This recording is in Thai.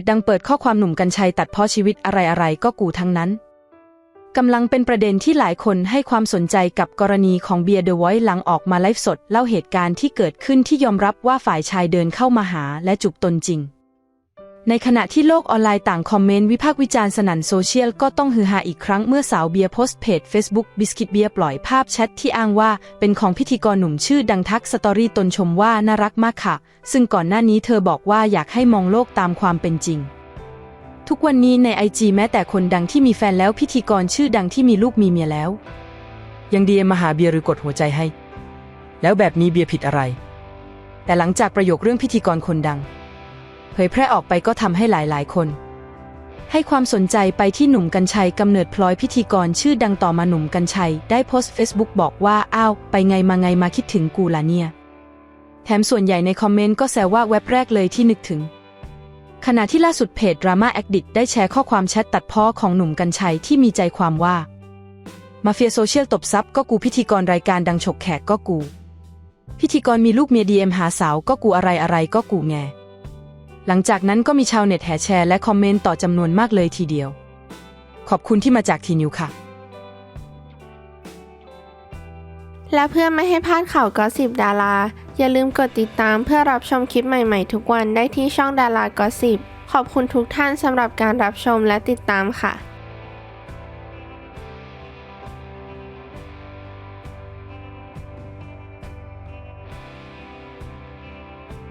จดังเปิดข้อความหนุ่มกัญชัยตัดเพ้อชีวิตอะไรๆก็กูทั้งนั้นกำลังเป็นประเด็นที่หลายคนให้ความสนใจกับกรณีของเบียร์เดอะไวท์หลังออกมาไลฟ์สด เล่าเหตุการณ์ที่เกิดขึ้นที่ยอมรับว่าฝ่ายชายเดินเข้ามาหาและจูบตนจริง ในขณะที่โลกออนไลน์ต่างคอมเมนต์วิพากษ์วิจารณ์สนั่นโซเชียลก็ต้องฮือฮาอีกครั้งเมื่อสาวเบียร์โพสต์เพจ Facebook บิสกิตเบียร์ปล่อยภาพแชทที่อ้างว่า เป็นของพิธีกรหนุ่มชื่อดังทักสตอรี่ตนชมว่าน่ารักมากค่ะ ซึ่งก่อนหน้านี้เธอบอกว่าอยากให้มองโลกตามความเป็นจริง ทุกวันนี้ในไอจีแม้แต่คนดังที่มีแฟนแล้วพิธีกรชื่อดังที่มีลูกมีเมียแล้ว ยังดีมมาหาเบียร์หรือกดหัวใจให้ แล้วแบบนี้เบียร์ผิดอะไร แต่หลังจากประโยคเรื่องพิธีกรคนดัง เผยแพร่ออกไปก็ทำให้หลายๆ คน ให้ความสนใจไปที่หนุ่มกัญชัยกำเนิดพลอยพิธีกรชื่อดังต่อมาหนุ่มกัญชัย ได้โพสต์เฟซบุ๊กบอกว่าอ้าวไปไงมาไงมาคิดถึงกูล่ะเนี่ย แถมส่วนใหญ่ในคอมเมนต์ก็แซวว่าเว็บแรกเลยที่นึกถึง ขณะที่ล่าสุดเพจ Drama Addict ได้แชร์ข้อความแชทตัดพ้อของหนุ่มกัญชัยที่มีใจความว่ามาเฟียโซเชียลตบซับก็กูพิธีกรรายการดังฉกแขกก็กู พิธีกรมีลูกเมียดีเอ็มหาสาวก็กูอะไรอะไรก็กูแง หลังจากนั้นก็มีชาวเน็ตแห่แชร์และคอมเมนต์ต่อจำนวนมากเลยทีเดียว ขอบคุณที่มาจากทีนิวค่ะ และเพื่อไม่ให้พลาดข่าวกอสิบดารา อย่าลืมกดติดตามเพื่อรับชมคลิปใหม่ๆ ทุกวันได้ที่ช่องดารากอสิบขอบคุณทุกท่านสำหรับการรับชมและติดตามค่ะ